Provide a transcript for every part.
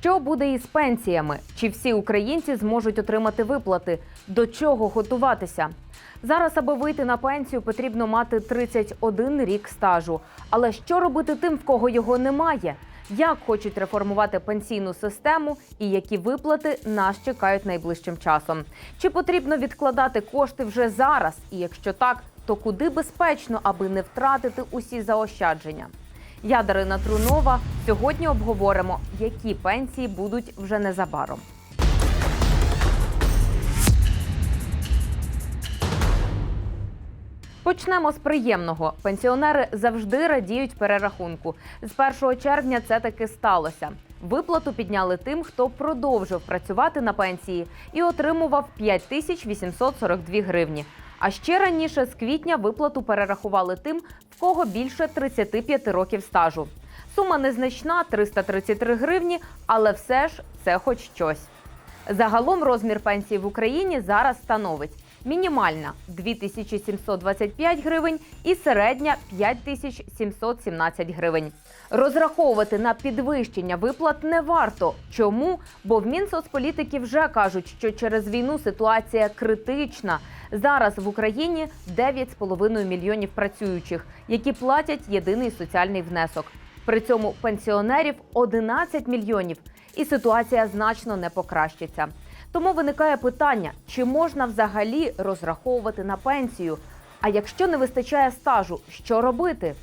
Що буде із пенсіями? Чи всі українці зможуть отримати виплати? До чого готуватися? Зараз, аби вийти на пенсію, потрібно мати 31 рік стажу. Але що робити тим, в кого його немає? Як хочуть реформувати пенсійну систему і які виплати нас чекають найближчим часом? Чи потрібно відкладати кошти вже зараз? І якщо так, то куди безпечно, аби не втратити усі заощадження? Я Дарина Трунова. Сьогодні обговоримо, які пенсії будуть вже незабаром. Почнемо з приємного. Пенсіонери завжди радіють перерахунку. З 1 червня це таки сталося. Виплату підняли тим, хто продовжив працювати на пенсії і отримував 5842 гривні. А ще раніше з квітня виплату перерахували тим, в кого більше 35 років стажу. Сума незначна 333 гривні, але все ж це хоч щось. Загалом розмір пенсії в Україні зараз становить мінімальна 2725 гривень і середня 5717 гривень. Розраховувати на підвищення виплат не варто. Чому? Бо в Мінсоцполітики вже кажуть, що через війну ситуація критична. Зараз в Україні 9,5 мільйонів працюючих, які платять єдиний соціальний внесок. При цьому пенсіонерів 11 мільйонів, і ситуація значно не покращиться. Тому виникає питання, чи можна взагалі розраховувати на пенсію? А якщо не вистачає стажу, що робити?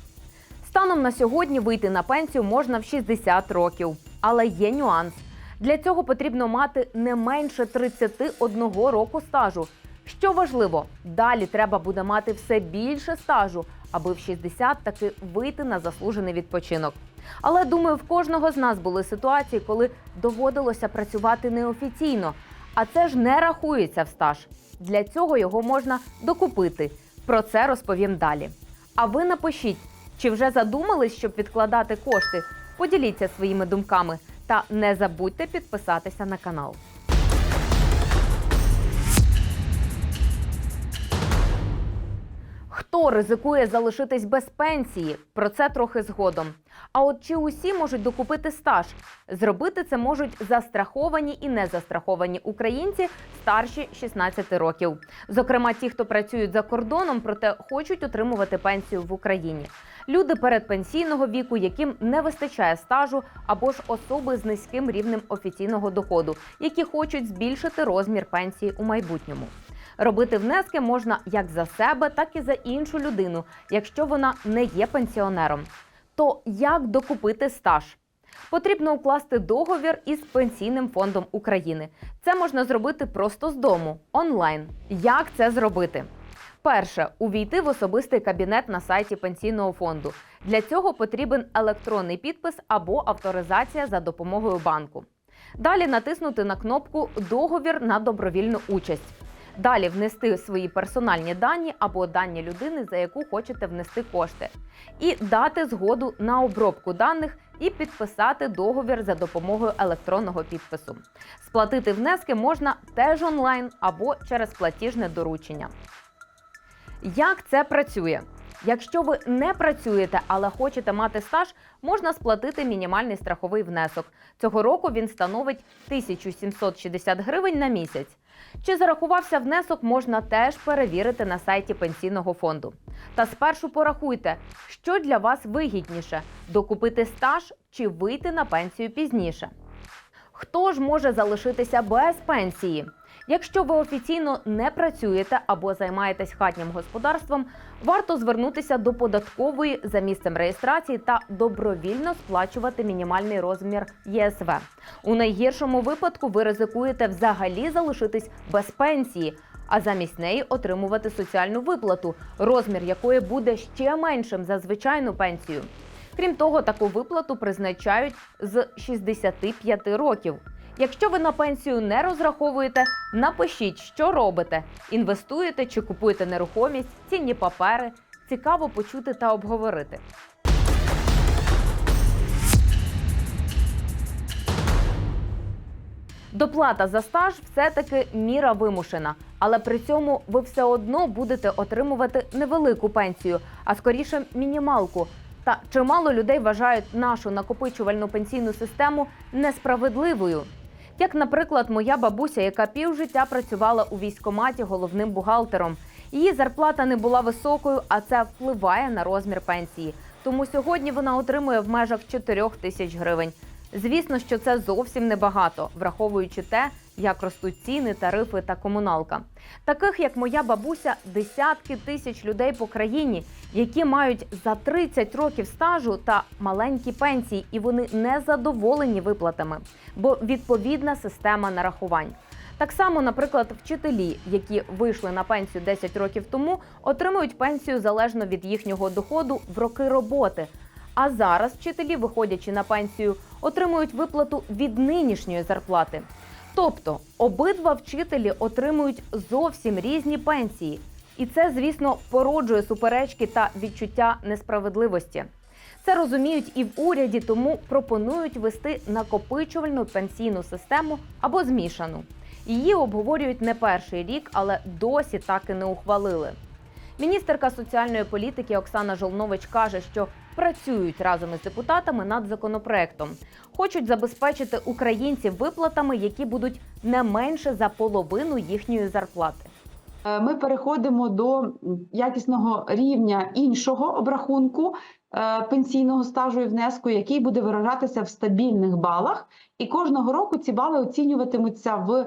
Станом на сьогодні вийти на пенсію можна в 60 років, але є нюанс. Для цього потрібно мати не менше 31 року стажу. Що важливо, далі треба буде мати все більше стажу, аби в 60 таки вийти на заслужений відпочинок. Але думаю, в кожного з нас були ситуації, коли доводилося працювати неофіційно, а це ж не рахується в стаж. Для цього його можна докупити. Про це розповім далі. А ви напишіть, чи вже задумались, щоб відкладати кошти? Поділіться своїми думками та не забудьте підписатися на канал. Хто ризикує залишитись без пенсії? Про це трохи згодом. А от чи усі можуть докупити стаж? Зробити це можуть застраховані і незастраховані українці старші 16 років. Зокрема, ті, хто працюють за кордоном, проте хочуть отримувати пенсію в Україні. Люди передпенсійного віку, яким не вистачає стажу, або ж особи з низьким рівнем офіційного доходу, які хочуть збільшити розмір пенсії у майбутньому. Робити внески можна як за себе, так і за іншу людину, якщо вона не є пенсіонером. То як докупити стаж? Потрібно укласти договір із Пенсійним фондом України. Це можна зробити просто з дому, онлайн. Як це зробити? Перше увійти в особистий кабінет на сайті пенсійного фонду. Для цього потрібен електронний підпис або авторизація за допомогою банку. Далі натиснути на кнопку Договір на добровільну участь. Далі внести свої персональні дані або дані людини, за яку хочете внести кошти, і дати згоду на обробку даних і підписати договір за допомогою електронного підпису. Сплатити внески можна теж онлайн або через платіжне доручення. Як це працює? Якщо ви не працюєте, але хочете мати стаж, можна сплатити мінімальний страховий внесок. Цього року він становить 1760 гривень на місяць. Чи зарахувався внесок, можна теж перевірити на сайті пенсійного фонду. Та спершу порахуйте, що для вас вигідніше докупити стаж чи вийти на пенсію пізніше. Хто ж може залишитися без пенсії? Якщо ви офіційно не працюєте або займаєтесь хатнім господарством, варто звернутися до податкової за місцем реєстрації та добровільно сплачувати мінімальний розмір ЄСВ. У найгіршому випадку ви ризикуєте взагалі залишитись без пенсії, а замість неї отримувати соціальну виплату, розмір якої буде ще меншим за звичайну пенсію. Крім того, таку виплату призначають з 65 років. Якщо ви на пенсію не розраховуєте, напишіть, що робите: інвестуєте чи купуєте нерухомість, цінні папери. Цікаво почути та обговорити. Доплата за стаж все-таки міра вимушена, але при цьому ви все одно будете отримувати невелику пенсію, а скоріше мінімалку. Та чимало людей вважають нашу накопичувальну пенсійну систему несправедливою. Як, наприклад, моя бабуся, яка півжиття працювала у військкоматі головним бухгалтером. Її зарплата не була високою, а це впливає на розмір пенсії. Тому сьогодні вона отримує в межах 4 тисяч гривень. Звісно, що це зовсім небагато, враховуючи те, як ростуть ціни, тарифи та комуналка. Таких як моя бабуся, десятки тисяч людей по країні, які мають за 30 років стажу та маленькі пенсії, і вони не задоволені виплатами, бо відповідна система нарахувань. Так само, наприклад, вчителі, які вийшли на пенсію 10 років тому, отримують пенсію залежно від їхнього доходу в роки роботи. А зараз вчителі, виходячи на пенсію, отримують виплату від нинішньої зарплати. Тобто обидва вчителі отримують зовсім різні пенсії, і це, звісно, породжує суперечки та відчуття несправедливості. Це розуміють і в уряді, тому пропонують вести накопичувальну пенсійну систему або змішану. Її обговорюють не перший рік, але досі так і не ухвалили. Міністерка соціальної політики Оксана Жолнович каже, що працюють разом із депутатами над законопроектом. Хочуть забезпечити українців виплатами, які будуть не менше за половину їхньої зарплати. Е, Ми переходимо до якісного рівня іншого обрахунку е, пенсійного стажу і внеску, який буде виражатися в стабільних балах, і кожного року ці бали оцінюватимуться в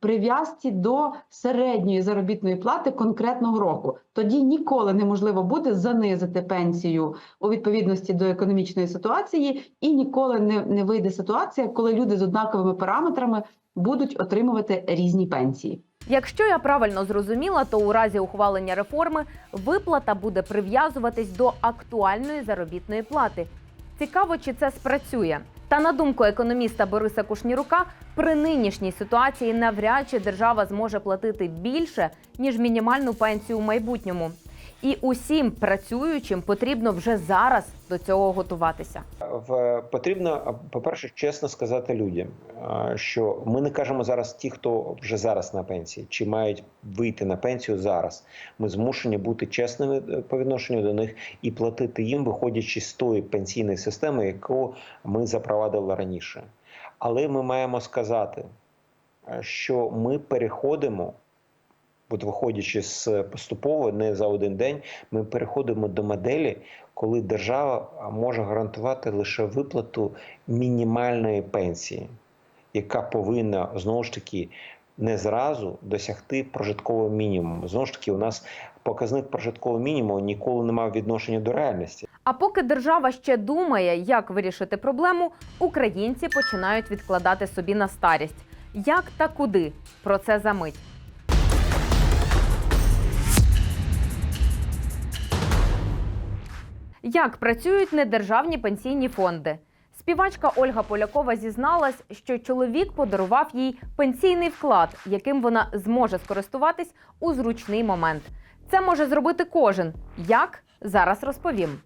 прив'язці до середньої заробітної плати конкретного року. Тоді ніколи неможливо буде занизити пенсію у відповідності до економічної ситуації, і ніколи не, не вийде ситуація, коли люди з однаковими параметрами будуть отримувати різні пенсії. Якщо я правильно зрозуміла, то у разі ухвалення реформи виплата буде прив'язуватись до актуальної заробітної плати. Цікаво, чи це спрацює. Та на думку економіста Бориса Кушнірука, при нинішній ситуації навряд чи держава зможе платити більше ніж мінімальну пенсію у майбутньому. І усім працюючим потрібно вже зараз до цього готуватися. В потрібно, по-перше, чесно сказати людям, що ми не кажемо зараз ті, хто вже зараз на пенсії, чи мають вийти на пенсію зараз. Ми змушені бути чесними е, по відношенню до них і платити їм, виходячи з тої пенсійної системи, яку ми запровадили раніше. Але ми маємо сказати, е, що ми переходимо. От виходячи з поступово, не за один день, ми переходимо до моделі, коли держава може гарантувати лише виплату мінімальної пенсії, яка повинна знову ж таки не зразу досягти прожиткового мінімуму. Знову ж таки, у нас показник прожиткового мінімуму ніколи не мав відношення до реальності. А поки держава ще думає, як вирішити проблему, українці починають відкладати собі на старість. Як та куди? Про це за мить. Як працюють недержавні пенсійні фонди? Співачка Ольга Полякова зізналась, що чоловік подарував їй пенсійний вклад, яким вона зможе скористуватись у зручний момент. Це може зробити кожен. Як? Зараз розповім.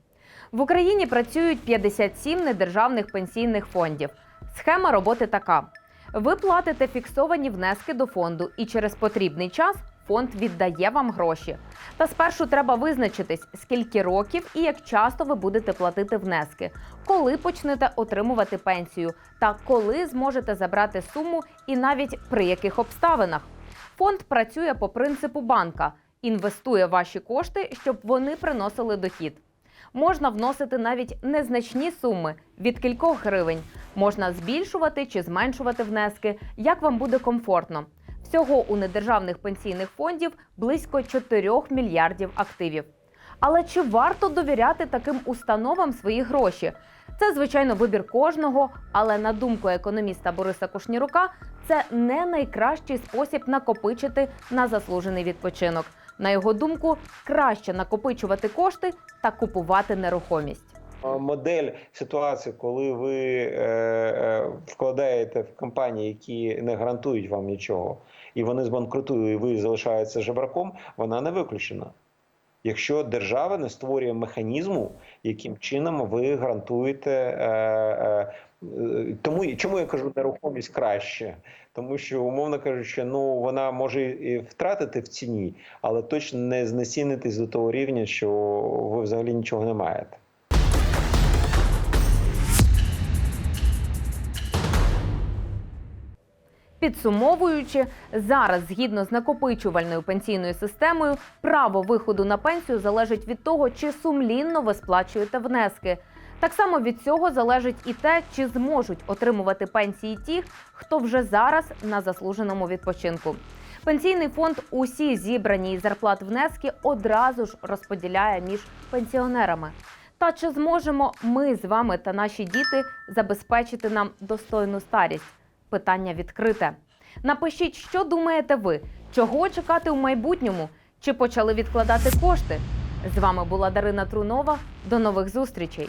В Україні працюють 57 недержавних пенсійних фондів. Схема роботи така: ви платите фіксовані внески до фонду, і через потрібний час фонд віддає вам гроші. Та спершу треба визначитись, скільки років і як часто ви будете платити внески, коли почнете отримувати пенсію, та коли зможете забрати суму, і навіть при яких обставинах. Фонд працює по принципу банка, інвестує ваші кошти, щоб вони приносили дохід. Можна вносити навіть незначні суми від кількох гривень. Можна збільшувати чи зменшувати внески, як вам буде комфортно. Всього у недержавних пенсійних фондів близько 4 мільярдів активів. Але чи варто довіряти таким установам свої гроші? Це, звичайно, вибір кожного, але на думку економіста Бориса Кушнірука, це не найкращий спосіб накопичити на заслужений відпочинок. На його думку, краще накопичувати кошти та купувати нерухомість. Модель ситуації, коли ви е, е, вкладаєте в компанії, які не гарантують вам нічого, і вони збанкрутують, і ви залишаєтеся жебраком, вона не виключена. Якщо держава не створює механізму, яким чином ви гарантуєте. Е, е, е, тому чому я кажу нерухомість краще? Тому що, умовно кажучи, ну вона може і втратити в ціні, але точно не знецінитись до того рівня, що ви взагалі нічого не маєте. Підсумовуючи, зараз, згідно з накопичувальною пенсійною системою, право виходу на пенсію залежить від того, чи сумлінно ви сплачуєте внески. Так само від цього залежить і те, чи зможуть отримувати пенсії ті, хто вже зараз на заслуженому відпочинку. Пенсійний фонд усі зібрані із зарплат внески одразу ж розподіляє між пенсіонерами. Та чи зможемо ми з вами та наші діти забезпечити нам достойну старість? Питання відкрите. Напишіть, що думаєте ви, чого чекати у майбутньому, чи почали відкладати кошти? З вами була Дарина Трунова. До нових зустрічей.